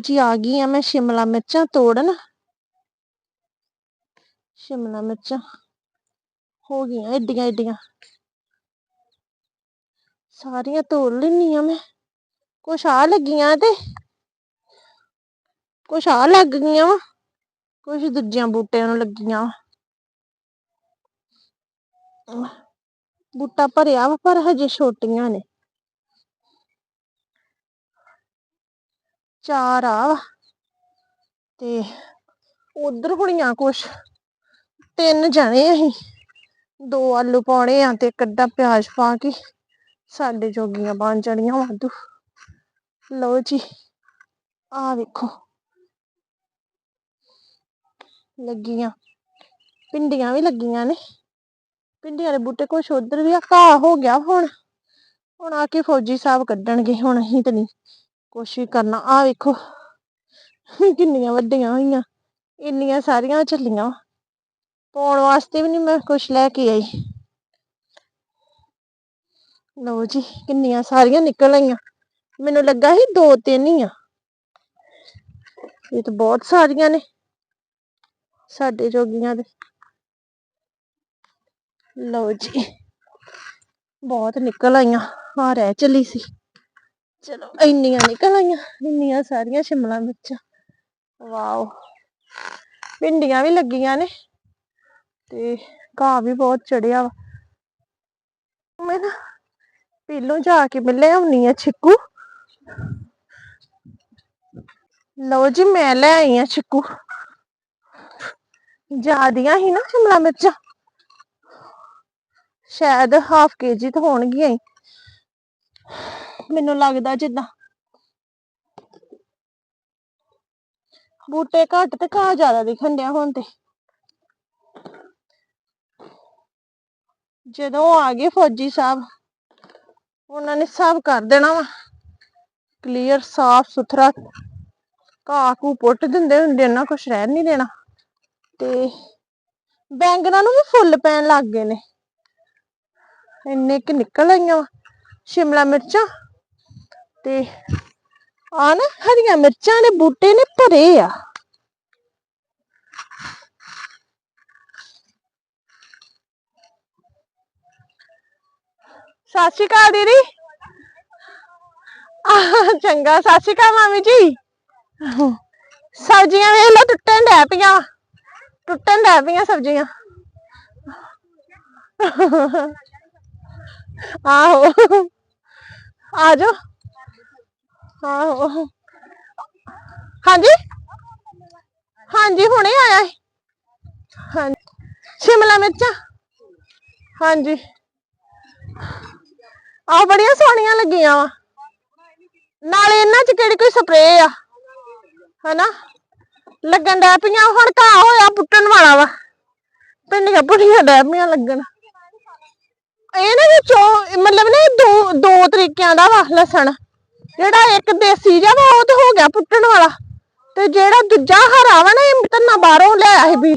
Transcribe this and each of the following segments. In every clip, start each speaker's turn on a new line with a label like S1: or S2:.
S1: ਜੀ ਆ ਗਈ ਆ ਮੈਂ ਸ਼ਿਮਲਾ ਮਿਰਚਾਂ ਤੋੜਨ। ਸ਼ਿਮਲਾ ਮਿਰਚਾਂ ਹੋ ਗਈਆਂ ਏਡੀਆਂ ਏਡੀਆਂ ਸਾਰੀਆਂ ਤੋੜ ਲੈਣੀ ਆ ਮੈਂ। ਕੁਛ ਆ ਲੱਗੀਆਂ ਤੇ। ਕੁਛ ਆ ਲੱਗ ਗਈਆਂ ਵਾ। ਕੁਛ ਦੂਜਿਆਂ ਬੂਟਿਆਂ ਨੂੰ ਲੱਗੀਆਂ ਵਾ। ਬੂਟਾ ਭਰਿਆ ਵਾ ਪਰ ਹਜੇ ਛੋਟੀਆਂ ਨੇ। ਚਾਰ ਆ ਤੇ ਉਧਰ ਹੋਣੀਆਂ ਕੁਛ, ਤਿੰਨ ਜਣੇ ਅਸੀਂ। ਦੋ ਆਲੂ ਪਾਉਣੇ ਆ ਤੇ ਇੱਕ ਅੱਧਾ ਪਿਆਜ਼ ਪਾ ਕੇ ਸਾਡੇ ਜੋਗੀਆਂ ਬਣ ਜਾਣੀਆਂ ਵਾਧੂ। ਲਓ ਜੀ, ਆ ਵੇਖੋ। ਲੱਗੀਆਂ, ਭਿੰਡੀਆਂ ਵੀ ਲੱਗੀਆਂ ਨੇ। ਭਿੰਡੀਆਂ ਦੇ ਬੂਟੇ ਕੁਛ ਉਧਰ ਵੀ ਆ, ਘਾਹ ਹੋ ਗਿਆ ਹੁਣ। ਹੁਣ ਆ ਕੇ ਫੌਜੀ ਸਾਹਿਬ ਕੱਢਣਗੇ, ਹੁਣ ਅਸੀਂ ਤੇ ਨਹੀਂ। ਕੁਛ ਵੀ ਕਰਨਾ। ਆ ਵੇਖੋ, ਕਿੰਨੀਆਂ ਵੱਡੀਆਂ ਹੋਈਆਂ, ਇੰਨੀਆਂ ਸਾਰੀਆਂ ਚੱਲੀਆਂ ਵਾਂ। ਪਾਉਣ ਵਾਸਤੇ ਵੀ ਨਹੀਂ ਮੈਂ ਕੁਛ ਲੈ ਕੇ ਆਈ। ਲਓ ਜੀ, ਕਿੰਨੀਆਂ ਸਾਰੀਆਂ ਨਿਕਲ ਆਈਆਂ। ਮੈਨੂੰ ਲੱਗਾ ਸੀ ਦੋ ਤਿੰਨ ਹੀ ਆ। ਇਹ ਤਾਂ ਬਹੁਤ ਸਾਰੀਆਂ ਨੇ, ਸਾਡੇ ਜੋਗੀਆਂ ਦੇ। ਲਓ ਜੀ, ਬਹੁਤ ਨਿਕਲ ਆਈਆਂ। ਆ ਰਹਿ ਚਲੀ ਸੀ। ਚਲੋ। ਇੰਨੀਆਂ ਨਿਕਲ ਆਈਆਂ ਇੰਨੀਆਂ ਸਾਰੀਆਂ ਸ਼ਿਮਲਾ ਮਿਰਚਾਂ। ਵਾਓ। ਭਿੰਡੀਆਂ ਵੀ ਲੱਗੀਆਂ ਨੇ ਤੇ ਘਾਹ ਵੀ ਬਹੁਤ ਚੜਿਆ ਵਾ। ਮੈਂ ਨਾ ਪਹਿਲੋਂ ਜਾ ਕੇ ਮੈਂ ਲੈ ਆ ਛਿੱਕੂ। ਲਓ ਜੀ, ਮੈਂ ਲੈ ਆਈ ਆ ਛਿੱਕੂ। ਜਿਆਦੀਆਂ ਹੀ ਨਾ ਸ਼ਿਮਲਾ ਮਿਰਚਾਂ। ਸ਼ਾਇਦ ਹਾਫ ਕੇਜੀ ਤਾਂ ਹੋਣਗੀਆਂ ਹੀ। ਮੈਨੂੰ ਲੱਗਦਾ ਜਿੱਦਾਂ ਬੂਟੇ ਘੱਟ ਤੇ ਘਾਹ ਜ਼ਿਆਦਾ ਦਿਖਣ ਡਿਆ ਹੁਣ ਤੇ। ਜਦੋਂ ਆ ਗਏ ਫੌਜੀ ਸਾਹਿਬ, ਉਹਨਾਂ ਨੇ ਸਭ ਕਰ ਦੇਣਾ ਵਾ। ਕਲੀਅਰ ਸਾਫ਼ ਸੁਥਰਾ, ਘਾਹ ਘੂ ਪੁੱਟ ਦਿੰਦੇ ਹੁੰਦੇ ਨਾ ਕੁਛ ਰਹਿਣ ਨਹੀਂ ਦੇਣਾ। ਤੇ ਬੈਂਗਨਾਂ ਨੂੰ ਵੀ ਫੁੱਲ ਪੈਣ ਲੱਗ ਗਏ ਨੇ। ਇੰਨੇ ਕਿ ਨਿਕਲ ਆਈਆਂ ਵਾ। ਸ਼ਿਮਲਾ ਮਿਰਚਾਂ ਤੇ ਆ ਨਾ ਹਰੀਆਂ ਮਿਰਚਾਂ ਦੇ ਬੂਟੇ ਨੇ ਭਰੇ ਆ ਸਤਿ ਸ਼੍ਰੀ ਅਕਾਲ ਦੀਦੀ ਆਹ ਚੰਗਾ ਸਤਿ ਸ਼੍ਰੀ ਅਕਾਲ ਮਾਮੀ ਜੀ ਸਬਜ਼ੀਆਂ ਵੇਖ ਲਓ ਟੁੱਟਣ ਡੈ ਪਈਆਂ। ਵਾਂ। ਟੁੱਟਣ ਡੈ ਪਈਆਂ ਸਬਜ਼ੀਆਂ। ਆਹੋ ਆ ਜਾਓ ਆਹੋ ਹਾਂਜੀ? ਹਾਂਜੀ, ਹੁਣੇ ਆਇਆ ਸੀ। ਹਾਂਜੀ। ਸ਼ਿਮਲਾ ਮਿਰਚਾਂ। ਹਾਂਜੀ। ਆਹ ਬੜੀਆਂ ਸੋਹਣੀਆਂ ਲੱਗੀਆਂ ਵਾ। ਨਾਲੇ ਇਹਨਾਂ ਚ ਕਿਹੜੀ ਕੋਈ ਸਪਰੇਅ ਆ? ਹਨਾ? ਲੱਗਣ ਡੈ ਪਈਆਂ, ਹੁਣ ਘਾਹ ਹੋਇਆ ਪੁੱਟਣ ਵਾਲਾ ਵਾ। ਪਿੰਡੀਆਂ ਪੁੱਟੀਆਂ ਡੈ ਪਈਆਂ ਲੱਗਣ। ਇਹਦੇ ਵਿੱਚੋਂ, ਮਤਲਬ ਨਾ ਦੋ ਦੋ ਤਰੀਕਿਆਂ ਦਾ ਵਾ, ਲਸਣ। ਜਿਹੜਾ ਇੱਕ ਦੇਸੀ ਜਿਹਾ ਵਾ ਉਹ ਤੇ ਹੋ ਗਿਆ ਪੁੱਟਣ ਵਾਲਾ। ਤੇ ਜਿਹੜਾ ਦੂਜਾ ਹਰਾ ਵਾ ਨਾ ਇਹ ਧੰਨਾ ਬਾਹਰੋਂ ਲੈ ਆਏ ਵੀ।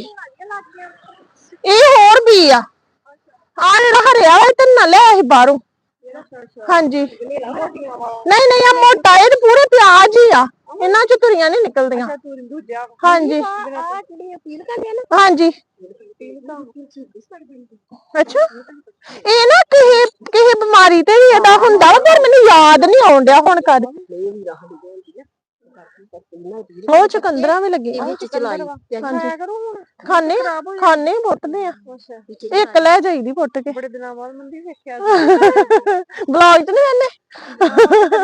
S1: ਇਹ ਹੋਰ ਵੀ ਆ। ਆ ਜਿਹੜਾ ਹਰਿਆ ਵਾ ਇਹ ਧੰਨਾ ਲੈ ਆਏ ਬਾਹਰੋਂ। ਹਾਂਜੀ। ਨਹੀਂ ਨਹੀਂ ਆ ਮੋਟਾ ਇਹ ਤੇ ਪੂਰੇ ਪਿਆਜ਼ ਹੀ ਆ। ਇਹਨਾਂ ਚ ਤੁਰੀਆਂ ਨਹੀਂ ਨਿਕਲਦੀਆਂ। ਹਾਂਜੀ। ਹਾਂਜੀ। ਅੱਛਾ। ਇਹ ਨਾ ਕਿਸੇ ਕਿਸੇ ਬਿਮਾਰੀ ਤੇ ਵੀ ਇਹਦਾ ਹੁੰਦਾ ਵਾ ਪਰ ਮੈਨੂੰ ਯਾਦ ਨਹੀਂ ਆਉਣ ਡਿਆ ਹੁਣ ਕਦ। ਉਹ ਚਕੰਦਰਾ ਵੀ ਲੱਗੇ ਖਾਣੇ ਖਾਣੇ ਪੁੱਟਦੇ ਆ। ਇੱਕ ਲੈ ਜਾਈਦੀ ਪੁੱਟ ਕੇ।
S2: ਬੜੇ ਦਿਨਾਂ ਬਾਅਦ ਮੰਦੀ ਵੇਖਿਆ
S1: ਬਲੌਗ ਚ ਨਹੀਂ ਇਹਨੇ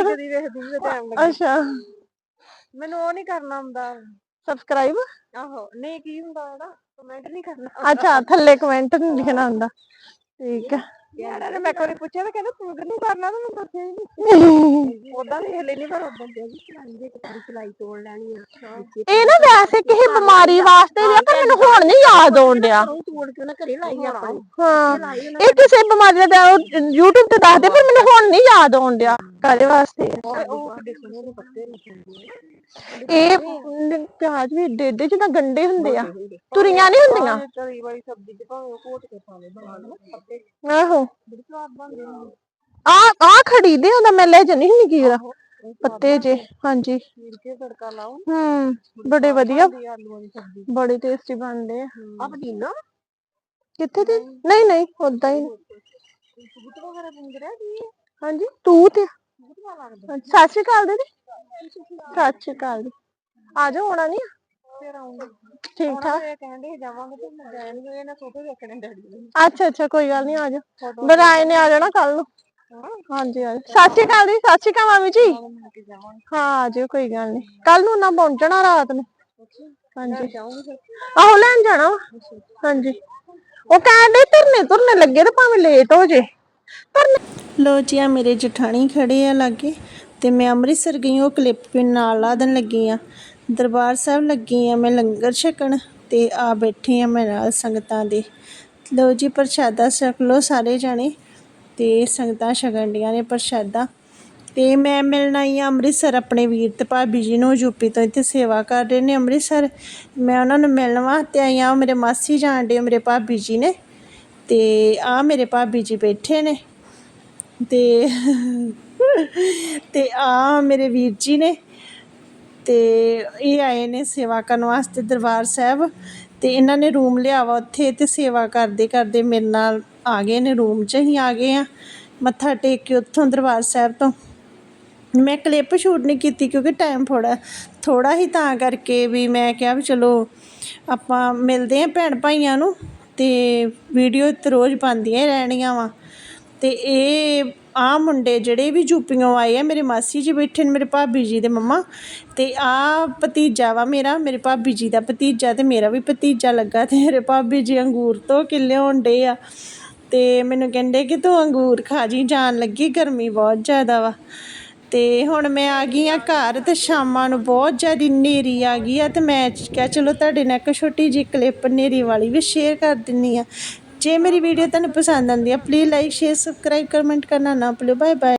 S2: ਕਦੀ ਵੇਖਦੀ ਸੀ ਟਾਈਮ ਲੱਗ।
S1: ਅੱਛਾ।
S2: ਮੈਨੂੰ ਉਹ ਨਹੀਂ ਕਰਨਾ ਹੁੰਦਾ
S1: ਸਬਸਕ੍ਰਾਈਬ
S2: ਆਹੋ ਨਹੀਂ ਕੀ ਹੁੰਦਾ ਇਹਦਾ? ਕਮੈਂਟ ਨਹੀਂ ਕਰਨਾ।
S1: ਅੱਛਾ ਥੱਲੇ ਕਮੈਂਟ ਨਹੀਂ ਲਿਖਣਾ ਹੁੰਦਾ। ਠੀਕ ਹੈ।
S2: ਯਾਰ ਨੇ ਮੈਂ ਕੋਈ ਪੁੱਛਿਆ ਤਾਂ ਕਹਿੰਦਾ ਤੂੰ ਨਹੀਂ ਕਰਨਾ ਤਾਂ ਮੈਂ ਦੱਸਿਆ ਹੀ ਨਹੀਂ। ਉਦਾਂ ਵੀ ਹਲੇ ਨਹੀਂ ਪਰ ਉਦਾਂ ਦੇ ਵੀ ਚਲਾਈ ਦੇ ਇੱਕ ਚਲਾਈ ਤੋੜ ਲੈਣੀ ਆ।
S1: ਇਹ ਨਾ ਵੈਸੇ ਕਿਸੇ ਬਿਮਾਰੀ ਵਾਸਤੇ ਵੀ ਆ ਪਰ ਮੈਨੂੰ ਹੁਣ ਨਹੀਂ ਯਾਦ ਆਉਣ ਡਿਆ।
S2: ਤੋੜ ਕੇ ਨਾ ਘਰੇ ਲਾਈ ਆਪਾਂ। ਨੇ।
S1: ਹਾਂ ਇਹ ਕਿਸੇ ਬਿਮਾਰੀ ਦਾ ਉਹ YouTube ਤੇ ਦੱਸਦੇ ਪਰ ਮੈਨੂੰ ਹੁਣ ਨਹੀਂ ਯਾਦ ਆਉਣ ਡਿਆ ਕਾਹਦੇ ਵਾਸਤੇ। ਇਹ ਨ- ਪਿਆਜ਼ ਵੀ ਏਡੇ ਏਡੇ ਜਿੱਦਾਂ ਗੰਡੇ ਹੁੰਦੇ ਆ। ਤੁਰੀਆਂ ਨਹੀਂ ਹੁੰਦੀਆਂ?
S2: ਆ ਤਰੀ ਵਾਲੀ ਸਬਜ਼ੀ ਚ ਭਾਵੇਂ ਉਹ ਕੋਟ ਕੇ ਪਾਵੇ ਬਣਾ ਲਓ ਪੱਤੇ।
S1: ਆਹੋ। ਆ ਆ ਖੜੀ ਦੇ ਹੁੰਦਾ ਮੈਂ ਲੈ ਜਣੀ ਹੁੰਦੀ ਕੀ ਦਾ
S2: ਪੱਤੇ ਜੇ ਹਾਂਜੀ।
S3: ਚੀਰ ਕੇ ਤੜਕਾ ਲਾਓ।
S2: ਹੂੰ ਬੜੇ ਵਧੀਆ।
S3: ਤੇ ਆਲੂਆਂ ਦੀ ਸਬਜ਼ੀ।
S2: ਬੜੇ ਟੇਸਟੀ ਬਣਦੇ ਆ।
S3: ਆ ਪਦੀਨਾ?
S2: ਕਿੱਥੇ ਦੀ ਨਹੀਂ। ਨਹੀਂ ਉਦਾਂ ਹੀ।
S3: ਸਬੂਤ ਵਗੈਰਾ ਪੁੰਗ ਰਿਹਾ ਕੀ
S2: ਹਾਂਜੀ ਤੂੰ ਤੇ।
S3: ਬਹੁਤ ਲੱਗਦਾ
S2: ਸਤਿ ਸ਼੍ਰੀ ਅਕਾਲ ਦੀਦੀ। ਸਤਿ ਸ਼੍ਰੀ ਅਕਾਲ। ਜੀ ਆ ਜਾਓ ਹੋਣਾ ਨਹੀਂ
S3: ਫਿਰ ਆਉਂਗਾ।
S2: ਠੀਕ ਠਾਕ
S3: ਇਹ ਕਹਿੰਦੇ ਜਾਵਾਂਗੇ ਤੇ ਮੈਂ ਜਾਇਆ ਨਹੀਂ ਇਹ ਨਾ ਸੋਫੇ ਵੇਖਣੇ ਡੈਡੀ ਨੇ।
S2: ਅੱਛਾ ਅੱਛਾ ਕੋਈ ਗੱਲ ਨਹੀਂ ਆ ਬਰਾਏ ਨੇ ਆ ਜਾਣਾ ਕੱਲ ਨੂੰ। ਹਾਂਜੀ ਆ ਜਾਓ। ਸਤਿ ਸ਼੍ਰੀ ਅਕਾਲ ਜੀ ਸਤਿ ਸ਼੍ਰੀ ਅਕਾਲ ਮਾਮੀ ਜੀ। ਹਾਂ ਆ ਜਾਓ ਕੋਈ ਗੱਲ ਨਹੀਂ ਕੱਲ ਨੂੰ ਨਾ ਪਹੁੰਚਣਾ ਰਾਤ ਨੂੰ। ਹਾਂਜੀ। ਆਹੋ ਲੈਣ ਜਾਣਾ ਵਾ। ਹਾਂਜੀ। ਉਹ ਕਹਿੰਦੇ ਧਰਨੇ ਧੁਰਨੇ ਲੱਗੇ ਤੇ ਭਾਵੇਂ ਲੇਟ ਹੋ ਜੇ।
S1: ਲੋ ਜੀ ਆ ਮੇਰੇ ਜਠਾਣੀ ਖੜੇ ਆ ਲਾਗੇ ਤੇ ਮੈਂ ਅੰਮ੍ਰਿਤਸਰ ਗਈ ਉਹ ਕਲਿੱਪ ਨਾਲ ਲਾ ਦੇਣ ਲੱਗੀ ਆ। ਦਰਬਾਰ ਸਾਹਿਬ ਲੱਗੀ ਆ ਮੈਂ ਲੰਗਰ ਛਕਣ ਤੇ ਆ ਬੈਠੀ ਆ ਮੈਂ ਨਾਲ ਸੰਗਤਾਂ ਦੇ। ਲੋ ਜੀ ਪ੍ਰਸ਼ਾਦਾ ਛਕ ਲੋ ਸਾਰੇ ਜਾਣੇ ਤੇ ਸੰਗਤਾਂ ਛਕਣ ਡੀਆਂ ਨੇ ਪ੍ਰਸ਼ਾਦਾ। ਤੇ ਮੈਂ ਮਿਲਣ ਆਈ ਆ ਅੰਮ੍ਰਿਤਸਰ ਆਪਣੇ ਵੀਰ ਤੇ ਭਾਬੀ ਜੀ ਨੂੰ ਯੂਪੀ ਤੋਂ ਇੱਥੇ ਸੇਵਾ ਕਰ ਰਹੇ ਨੇ ਅੰਮ੍ਰਿਤਸਰ। ਮੈਂ ਉਹਨਾਂ ਨੂੰ ਮਿਲਣ ਵਾਸਤੇ ਆਈ ਆ ਮੇਰੇ ਮਾਸੀ ਜਾਣ ਡੇ ਮੇਰੇ ਭਾਬੀ ਜੀ ਨੇ ਤੇ ਆ ਮੇਰੇ ਭਾਬੀ ਜੀ ਬੈਠੇ ਨੇ ਤੇ ਤੇ ਆ ਮੇਰੇ ਵੀਰ ਜੀ ਨੇ ਤੇ ਇਹ ਆਏ ਨੇ ਸੇਵਾ ਕਰਨ ਵਾਸਤੇ ਦਰਬਾਰ ਸਾਹਿਬ ਅਤੇ ਇਹਨਾਂ ਨੇ ਰੂਮ ਲਿਆ ਵਾ ਉੱਥੇ ਅਤੇ ਸੇਵਾ ਕਰਦੇ ਕਰਦੇ ਮੇਰੇ ਨਾਲ ਆ ਗਏ ਨੇ ਰੂਮ 'ਚ ਹੀ ਆ ਗਏ ਹਾਂ। ਮੱਥਾ ਟੇਕ ਕੇ ਉੱਥੋਂ ਦਰਬਾਰ ਸਾਹਿਬ ਤੋਂ। ਮੈਂ ਕਲਿੱਪ ਸ਼ੂਟ ਨਹੀਂ ਕੀਤੀ ਕਿਉਂਕਿ ਟਾਈਮ ਥੋੜਾ ਥੋੜਾ ਹੀ ਤਾਂ ਕਰਕੇ ਵੀ ਮੈਂ ਕਿਹਾ ਵੀ ਚਲੋ ਆਪਾਂ ਮਿਲਦੇ ਹਾਂ ਭੈਣ ਭਾਈਆਂ ਨੂੰ ਤੇ ਵੀਡੀਓ ਤੇ ਰੋਜ਼ ਪਾਉਂਦੀਆਂ ਹੀ ਰਹਿਣੀਆਂ ਵਾ। ਤੇ ਇਹ ਆ ਮੁੰਡੇ ਜਿਹੜੇ ਵੀ ਯੂਪੀਓਂ ਆਏ ਆ, ਮੇਰੇ ਮਾਸੀ ਜੀ ਬੈਠੇ ਨੇ, ਮੇਰੇ ਭਾਬੀ ਜੀ ਦੇ ਮੰਮਾ। ਅਤੇ ਆ ਭਤੀਜਾ ਵਾ ਮੇਰਾ, ਮੇਰੇ ਭਾਬੀ ਜੀ ਦਾ ਭਤੀਜਾ ਅਤੇ ਮੇਰਾ ਵੀ ਭਤੀਜਾ ਲੱਗਾ ਅਤੇ ਮੇਰੇ ਭਾਬੀ ਜੀ ਅੰਗੂਰ ਤੋਂ ਕਿ ਲਿਆਉਣ ਡੇ ਆ। ਅਤੇ ਮੈਨੂੰ ਕਹਿੰਦੇ ਕਿ ਤੂੰ ਅੰਗੂਰ ਖਾ ਜੀ, ਜਾਣ ਲੱਗੀ ਗਰਮੀ ਬਹੁਤ ਜ਼ਿਆਦਾ ਵਾ। ਅਤੇ ਹੁਣ ਮੈਂ ਆ ਗਈ ਹਾਂ ਘਰ ਅਤੇ ਸ਼ਾਮਾਂ ਨੂੰ ਬਹੁਤ ਜ਼ਿਆਦਾ ਹਨੇਰੀ ਆ ਗਈ ਆ ਅਤੇ ਮੈਂ ਕਿਹਾ ਚਲੋ ਤੁਹਾਡੇ ਨਾਲ ਇੱਕ ਛੋਟੀ ਜਿਹੀ ਕਲਿੱਪ ਹਨੇਰੀ ਵਾਲੀ ਵੀ ਸ਼ੇਅਰ ਕਰ ਦਿੰਦੀ ਹਾਂ ਜੇ ਮੇਰੀ ਵੀਡੀਓ ਤੁਹਾਨੂੰ ਪਸੰਦ ਆਉਂਦੀ ਆ please like share subscribe comment ਕਰਨਾ ਨਾ ਭੁੱਲਿਓ। Bye bye